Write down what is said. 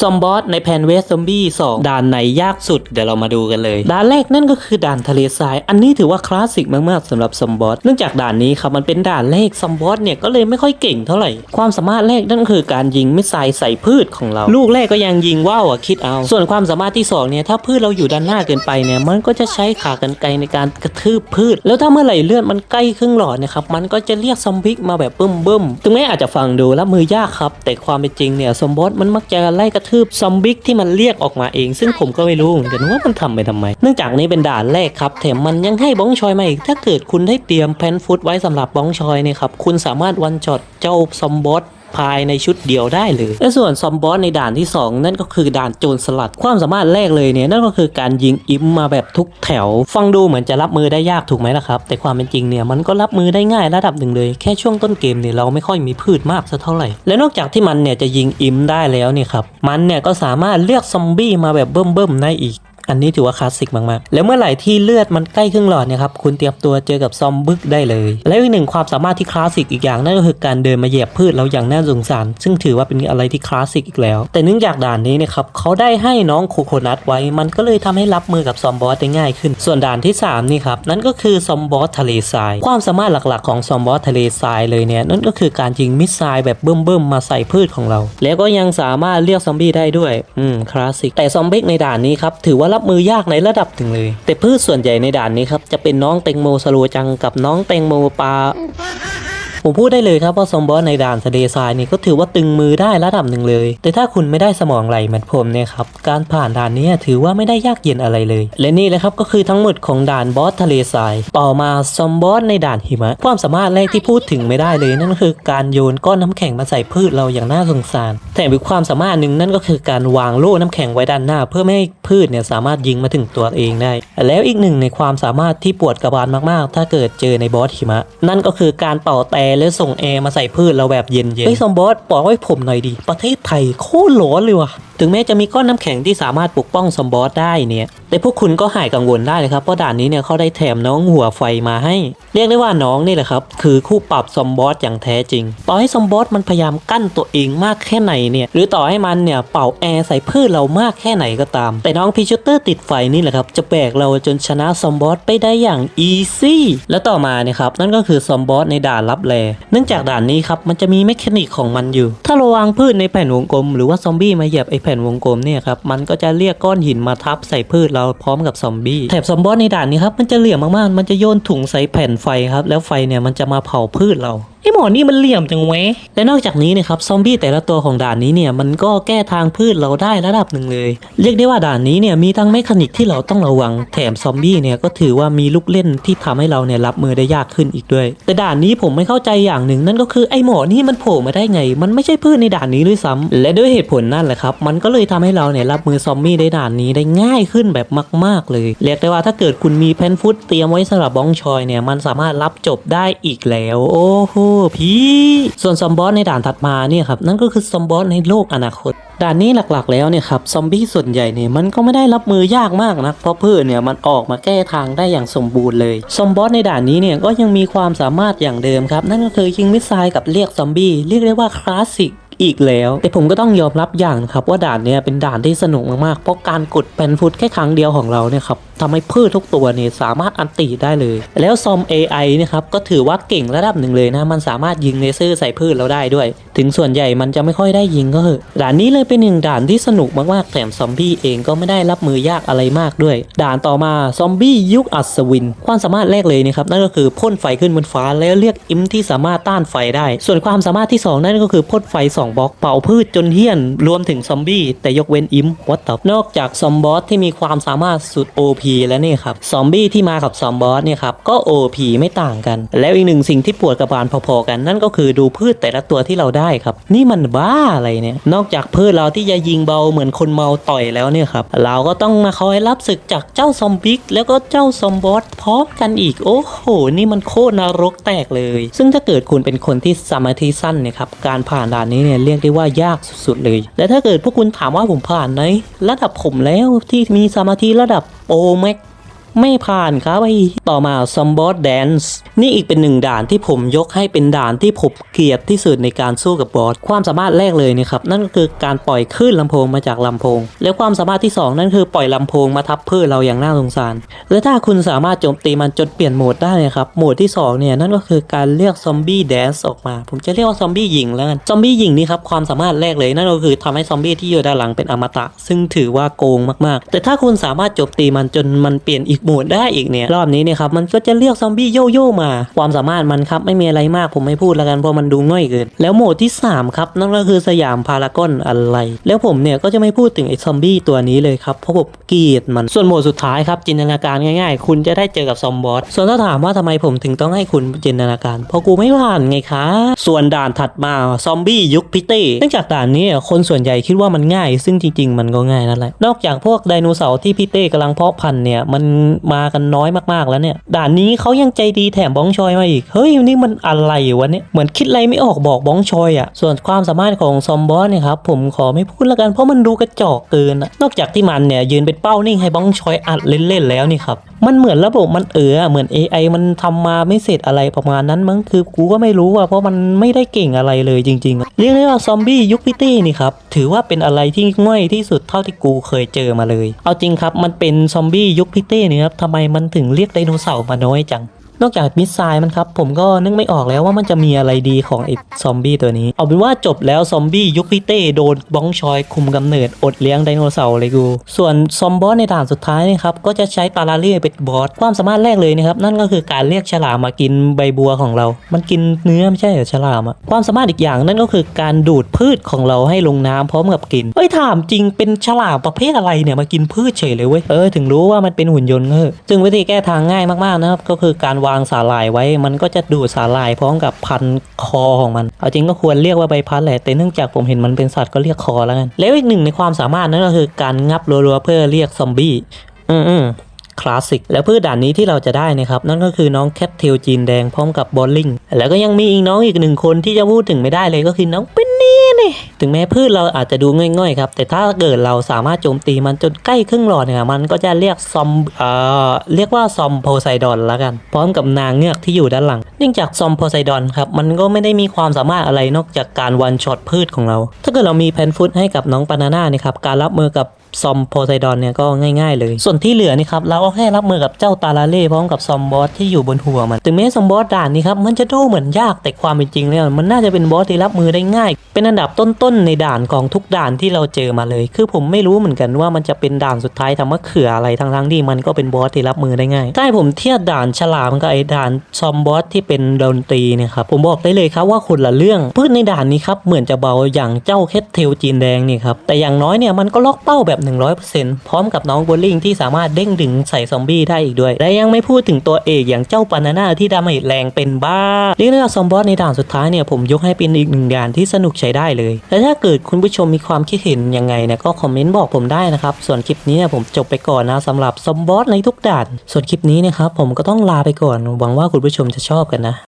ซอมบอสในแพนเวสซอมบี้2ด่านไหนยากสุด เดี๋ยวเรามาดูกันเลย ด่านแรกนั่นก็คือด่านทะเลทราย อันนี้ถือว่าคลาสสิกมากๆสำหรับซอมบอส เนื่องจากด่านนี้ครับมันเป็นด่านแรกซอมบอสเนี่ยก็เลยไม่ค่อยเก่งเท่าไหร่ ความสามารถแรกนั่นก็คือการยิงมิสไซล์ใส่พืชของเรา ลูกแรกก็ยังยิงว่าวอะคิดเอา ส่วนความสามารถที่สองเนี่ยถ้าพืชเราอยู่ด้านหน้าเกินไปเนี่ยมันก็จะใช้ขากรรไกรในการกระทืบพืช แล้วถ้าเมื่อไหร่เลือดมันใกล้ครึ่งหลอดนะครับมันก็จะเรียกซอมบี้มาแบบบึ้มบึ้มๆถึงแม้อาจจะฟังดูแล้วมือยากครับแต่ความเป็นจริงเนี่ยซอมบอสมันมักจะไล่กระทืบซอมบิกที่มันเรียกออกมาเอง ซึ่งผมก็ไม่รู้เหมือนกันว่ามันทำไปทำไม เนื่องจากนี้เป็นด่านแรกครับแถมมันยังให้บ้องชอยมาอีก ถ้าเกิดคุณได้เตรียมแพนฟุตไว้สำหรับบ้องชอยเนี่ยครับคุณสามารถวันช็อตเจ้าซอมบอส ภายในชุดเดียวได้เลยและส่วนซอมบอสในด่านที่ 2 นั่นก็คือด่านโจรสลัด ความสามารถแรกเลยเนี่ยนั่นก็คือการยิงอิมมาแบบทุกแถว ฟังดูเหมือนจะรับมือได้ยากถูกไหมล่ะครับ แต่ความเป็นจริงเนี่ยมันก็รับมือได้ง่ายระดับหนึ่งเลย แค่ช่วงต้นเกมเนี่ยเราไม่ค่อยมีพืชมากสักเท่าไหร่ และนอกจากที่มันเนี่ยจะยิงอิมได้แล้วเนี่ยครับมันเนี่ยก็สามารถเลือกซอมบี้มาแบบเบิ่มๆได้อีก อันนี้ถือว่าคลาสสิกมากๆ แล้วเมื่อไหร่ที่เลือดมันใกล้ครึ่งหลอดเนี่ยครับคุณเตรียมตัวเจอกับซอมบึกได้เลย แล้วอีกหนึ่งความสามารถที่คลาสสิกอีกอย่างนั่นก็คือการเดินมาเหยียบพืชเราอย่างน่าสงสาร ซึ่งถือว่าเป็นอะไรที่คลาสสิกอีกแล้ว แต่เนื่องจากด่านนี้เนะครับเขาได้ให้น้องโคโคนัทไว้ มันก็เลยทำให้รับมือกับซอมบอสได้ง่ายขึ้น ส่วนด่านที่สามนี่ครับนั่นก็คือซอมบอสทะเลทราย ความสามารถหลักๆของซอมบอสทะเลทรายเลยเนี่ยนั่นก็คือการยิงมิสไซล์แบบเบิ่มๆมาใส่พืชของเรา แล้วก็ยังสามารถเรียกซอมบี้ได้ด้วย อืมคลาสสิก แต่ซอมบี้ในด่านนี้ครับถือว่ารับมือยากในระดับถึงเลย แต่พืชส่วนใหญ่ในด่านนี้ครับจะเป็นน้องแตงโมสโลจังกับน้องแตงโมปลา ผมพูดได้เลยครับว่าซอมบอสในด่านทะเลทรายนี่ก็ถือว่าตึงมือได้ระดับหนึ่งเลย แต่ถ้าคุณไม่ได้สมองไหลเหมือนผมเนี่ยครับการผ่านด่านนี้ถือว่าไม่ได้ยากเย็นอะไรเลย และนี่แหละครับก็คือทั้งหมดของด่านบอสทะเลทราย ต่อมาซอมบอสในด่านหิมะ ความสามารถแรกที่พูดถึงไม่ได้เลย นั่นคือการโยนก้อนน้ำแข็งมาใส่พืชเราอย่างน่าสงสารแถมอีกความสามารถหนึ่งนั่นก็คือการวางโล่น้ำแข็งไว้ด้านหน้า เพื่อไม่ให้พืชเนี่ยสามารถยิงมาถึงตัวเองได้ แล้วอีกหนึ่งในความสามารถที่ปวดกระบาลมากๆ ถ้าเกิดเจอในบอสหิมะ นั่นก็คือการเป่าแต่แล้วส่งแอร์มาใส่พืชเราแบบเย็นๆเฮ้ยซอมบอสบอกให้ผมหน่อยดิประเทศไทยโคตรร้อนเลยว่ะ ถึงแม้จะมีก้อนน้ำแข็งที่สามารถปกป้องซอมบอสได้เนี่ยแต่พวกคุณก็หายกังวลได้เลยครับเพราะด่านนี้เนี่ยเขาได้แถมน้องหัวไฟมาให้ เรียกได้ว่าน้องนี่แหละครับคือคู่ปรับซอมบอสอย่างแท้จริง ต่อให้ซอมบอสมันพยายามกั้นตัวเองมากแค่ไหนเนี่ยหรือต่อให้มันเนี่ยเป่าแอร์ใส่พืชเรามากแค่ไหนก็ตาม แต่น้องพีชูเตอร์ติดไฟนี่แหละครับจะแบกเราจนชนะซอมบอสไปได้อย่างอีซี่และต่อมาเนี่ยครับนั่นก็คือซอมบอสในด่านลับแลเนื่องจากด่านนี้ครับมันจะมีแมคานิกของมันอยู่ ถ้าเราวางพืชในแผ่นวงกลมหรือว่าซอมบี้มาเหยียบไอผ่นวงกลมเนี่ยครับมันก็จะเรียกก้อนหินมาทับใส่พืชเราพร้อมกับซอมบี้แถบซอมบอสในด่านนี้ครับมันจะเหลี่ยมมากๆ มันจะโยนถุงใส่แผ่นไฟครับแล้วไฟเนี่ยมันจะมาเผาพืชเรา ไอหมอนี่มันเหลี่ยมจังเว้ยและนอกจากนี้นะครับซอมบี้แต่ละตัวของด่านนี้เนี่ยมันก็แก้ทางพืชเราได้ระดับหนึ่งเลย เรียกได้ว่าด่านนี้เนี่ยมีทั้งเมคานิกที่เราต้องระวังแถมซอมบี้เนี่ยก็ถือว่ามีลูกเล่นที่ทำให้เราเนี่ยรับมือได้ยากขึ้นอีกด้วย แต่ด่านนี้ผมไม่เข้าใจอย่างหนึ่ง นั่นก็คือไอหมอนี่มันโผล่มาได้ไง มันไม่ใช่พืชในด่านนี้ด้วยซ้ำและด้วยเหตุผลนั่นแหละครับมันก็เลยทำให้เราเนี่ยรับมือซอมบี้ในด่านนี้ได้ง่ายขึ้นแบบมาก ๆ เลย เรียกได้ว่าถ้าเกิดคุณมีแพนฟุตเตรียมไว้สำหรับบ้องชอยเนี่ยมันสามารถรับจบได้อีกแล้ว โอ้โหพี่ส่วนซอมบอสในด่านถัดมาเนี่ยครับนั่นก็คือซอมบอสในโลกอนาคตด่านนี้หลักๆ แล้วเนี่ยครับซอมบี้ส่วนใหญ่เนี่ยมันก็ไม่ได้รับมือยากมากนะเพราะพืชเนี่ยมันออกมาแก้ทางได้อย่างสมบูรณ์เลยซอมบอสในด่านนี้เนี่ยก็ยังมีความสามารถอย่างเดิมครับนั่นก็คือยิงมิสไซล์กับเรียกซอมบี้เรียกได้ว่าคลาสสิก อีกแล้ว แต่ผมก็ต้องยอมรับอย่างนะครับว่าด่านเนี้ยเป็นด่านที่สนุกมากๆ เพราะการกดแผ่นฟุตแค่ครั้งเดียวของเราเนี่ยครับทำให้พืชทุกตัวเนี่ยสามารถอันตีได้เลย แล้วซอม AI เนะครับก็ถือว่าเก่งระดับหนึ่งเลยนะ มันสามารถยิงเลเซอร์ใส่พืชเราได้ด้วย ถึงส่วนใหญ่มันจะไม่ค่อยได้ยิงก็เหอะด่านนี้เลยเป็นหนึ่งด่านที่สนุกมากๆแถมซอมบี้เองก็ไม่ได้รับมือยากอะไรมากด้วย ด่านต่อมาซอมบี้ยุคอัศวิน ความสามารถแรกเลยนะครับนั่นก็คือพ่นไฟขึ้นบนฟ้าแล้วเรียกอิมที่สามารถต้านไฟได้ ส่วนความสามารถที่สองนั่นก็คือพ่นไฟสองบล็อกเป่าพืชจนเฮี้ยน รวมถึงซอมบี้ แต่ยกเว้นอิมวัตตนอกจากซอมบอสที่มีความสามารถสุด OP แล้วนี่ครับ ซอมบี้ที่มากับซอมบอสเนี่ยครับ ก็ OP ไม่ต่างกัน แล้วอีกหนึ่งสิ่งที่ปวดกระบาลพอๆกัน นั่นก็คือดูพืชแต่ละตัวที่เราได้ครับ นี่มันบ้าอะไรเนี่ย นอกจากพืชเราที่จะยิงเบาเหมือนคนเมาต่อยแล้วเนี่ยครับ เราก็ต้องมาคอยรับศึกจากเจ้าซอมบิกแล้วก็เจ้าซอมบอสพร้อมกันอีก โอ้โห นี่มันโคตรนรกแตกเลย ซึ่งถ้าเกิดคุณเป็นคนที่สมาธิสั้นเนี่ยครับ การผ่านด่านนี้เนี่ยเรียกได้ว่ายากสุดๆเลย และถ้าเกิดพวกคุณถามว่าผมผ่านไหมระดับผมแล้วที่มีสมาธิระดับโอแม็ก ไม่ผ่านครับไอต่อมาซอมบอสแดนซ์นี่อีกเป็นหนึ่งด่านที่ผมยกให้เป็นด่านที่ผมเกลียดที่สุดในการสู้กับบอสความสามารถแรกเลยนะครับนั่นก็คือการปล่อยคลื่นลำโพงมาจากลำโพง แล้วความสามารถที่สองนั่นคือปล่อยลำโพงมาทับเพืชเราอย่างน่าสงสาร และถ้าคุณสามารถโจมตีมันจนเปลี่ยนโหมดได้นะครับโหมดที่สองเนี่ยนั่นก็คือการเรียกซอมบี้แดนซ์ออกมา ผมจะเรียกว่าซอมบี้หญิงแล้วกันซอมบี้หญิงนี่ครับความสามารถแรกเลยนั่นก็คือทำให้ซอมบี้ที่อยู่ด้านหลังเป็นอมตะ ซึ่งถือว่าโกงมากๆ แต่ถ้าคุณสามารถโจมตีมันจนมันเปลี่ยนอีกโหมดได้อีกเนี่ยรอบนี้เนี่ยครับมันก็จะเรียกซอมบี้โยโย่มา ความสามารถมันครับไม่มีอะไรมากผมไม่พูดแล้วกันเพราะมันดูง่อยเกินแล้วโหมดที่สามครับนั่นก็คือสยามพารากอนอะไร แล้วผมเนี่ยก็จะไม่พูดถึงไอ้ซอมบี้ตัวนี้เลยครับเพราะผมเกลียดมันส่วนโหมดสุดท้ายครับจินตนาการง่ายๆ คุณจะได้เจอกับซอมบอสส่วนถ้าถามว่าทำไมผมถึงต้องให้คุณจินตนาการ เพราะกูไม่ผ่านไงคะส่วนด่านถัดมาซอมบี้ยุคพิเต้เนื่องจากด่านนี้คนส่วนใหญ่คิดว่ามันง่าย ซึ่งจริง ๆ มันก็ง่ายนั่นแหละนอกจากพวกไดโนเสาร์ที่พี่เต้กำลังเพาะพันธุ์เนี่ยมันมากันน้อยมากๆแล้วเนี่ย ด่านนี้เขายังใจดีแถมบ้องชอยมาอีก เฮ้ยนี่มันอะไรวะเนี่ย เหมือนคิดอะไรไม่ออกบอกบ้องชอยอะ่ะ ส่วนความสามารถของซอมบอสเนี่ยครับผมขอไม่พูดละกันเพราะมันดูกระจอกเกินอะนอกจากที่มันเนี่ยยืนเป็นเป้านิ่งให้บ้องชอยอัดเล่นๆแล้วนี่ครับมันเหมือนระบบมันเอออะเหมือน AI มันทำมาไม่เสร็จอะไรประมาณนั้นมั้งคือกูก็ไม่รู้ว่าเพราะมันไม่ได้เก่งอะไรเลยจริงๆ เรียกได้ว่าซอมบี้ยุคพิตี้นี่ครับ ถือว่าเป็นอะไรที่ง่อยที่สุดเท่าที่กูเคยเจอมาเลย เอาจริงครับมันเป็นซอมบี้ยุคพิตี้นี่ครับทำไมมันถึงเรียกไดโนเสาร์มาน้อยจัง นอกจากมิสไซล์มันครับผมก็นึกไม่ออกแล้วว่ามันจะมีอะไรดีของไอ้ซอมบี้ตัวนี้ เอาเป็นว่าจบแล้วซอมบี้ยุคพิเต้โดนบ้องชอยคุมกำเนิดอดเลี้ยงไดโนเสาร์เลยกู ส่วนซอมบอสในด่านสุดท้ายเนะครับก็จะใช้ตาลาเล่เป็นบอสความสามารถแรกเลยนะครับนั่นก็คือการเรียกฉลามมากินใบบัวของเรา มันกินเนื้อไม่ใช่เหรอฉลามอะความสามารถอีกอย่างนั่นก็คือการดูดพืชของเราให้ลงน้ำพร้อมกับกินเอ้ยถามจริงเป็นฉลามประเภทอะไรเนี่ยมากินพืชเฉยเลยเว้ยเออถึงรู้ว่ามันเป็นหุ่นยนต์เออซึ่งวิธีแก้ทางง่ายมากๆนะครับก็คือการวางสาหร่ายไว้ มันก็จะดูดสาหร่ายพร้อมกับพันคอของมัน เอาจริงก็ควรเรียกว่าใบพัดแหละ แต่เนื่องจากผมเห็นมันเป็นสัตว์ก็เรียกคอแล้วกัน แล้วอีกหนึ่งในความสามารถนั่นก็คือการงับรัวๆเพื่อเรียกซอมบี้ อืมอืมคลาสสิกแล้วพืชด่านนี้ที่เราจะได้นะครับ นั่นก็คือน้องแคทเทลจีนแดงพร้อมกับบอลลิงแล้วก็ยังมีอีกน้องอีกหนึ่งคนที่จะพูดถึงไม่ได้เลยก็คือน้องเป็น นี่นี่ถึงแม้พืชเราอาจจะดูง่อยๆครับ แต่ถ้าเกิดเราสามารถโจมตีมันจนใกล้ครึ่งหลอดเนี่ยมันก็จะเรียกซอมเอ่อเรียกว่าซอมโพไซดอนละกัน พร้อมกับนางเงือกที่อยู่ด้านหลัง เนื่องจากซอมโพไซดอนครับมันก็ไม่ได้มีความสามารถอะไรนอกจากการวันช็อตพืชของเรา ถ้าเกิดเรามีแพนฟุตให้กับน้องปานาน่านี่ครับการรับมือกับ ซอมโพไซดอนเนี่ยก็ง่ายๆเลย ส่วนที่เหลือนี่ครับเราก็แค่รับมือกับเจ้าตาลาเล่พร้อมกับซอมบอสที่อยู่บนหัวมันถึงแม้ซอมบอสด่านนี้ครับมันจะดูเหมือนยากแต่ความเป็นจริงแล้วมันน่าจะเป็นบอสที่รับมือได้ง่าย เป็นอันดับต้นๆในด่านของทุกด่านที่เราเจอมาเลย คือผมไม่รู้เหมือนกันว่ามันจะเป็นด่านสุดท้ายทำมะเขืออะไรทั้งๆที่มันก็เป็นบอสที่รับมือได้ง่ายให้ผมเทียบด่านฉลามกับไอ้ด่านซอมบอสที่เป็นดนตรีเนี่ยครับผมบอกได้เลยครับว่าคนละเรื่องพืชในด่านนี้ครับเหมือนจะเบาอย่างเจ้าเคทเทลจีนแดงนี่ครับแต่อย่างน้อยเนี่ยมันก็ล็อกเป้าแบบ100%พร้อมกับน้องโบลิ่งที่สามารถเด้งดึงใส่ซอมบี้ได้อีกด้วย และยังไม่พูดถึงตัวเอกอย่างเจ้าปานาน่าที่ดาเมจแรงเป็นบ้าเรียกได้ว่าซอมบอสในด่านสุดท้ายเนี่ยผมยกให้เป็นอีกหนึ่งด่านที่สนุกใช้ได้เลยและถ้าเกิดคุณผู้ชมมีความคิดเห็นยังไงเนี่ยก็คอมเมนต์บอกผมได้นะครับส่วนคลิปนี้เนี่ยผมจบไปก่อนนะสำหรับซอมบอสในทุกด่านส่วนคลิปนี้นะครับผมก็ต้องลาไปก่อนหวังว่าคุณผู้ชมจะชอบกันนะ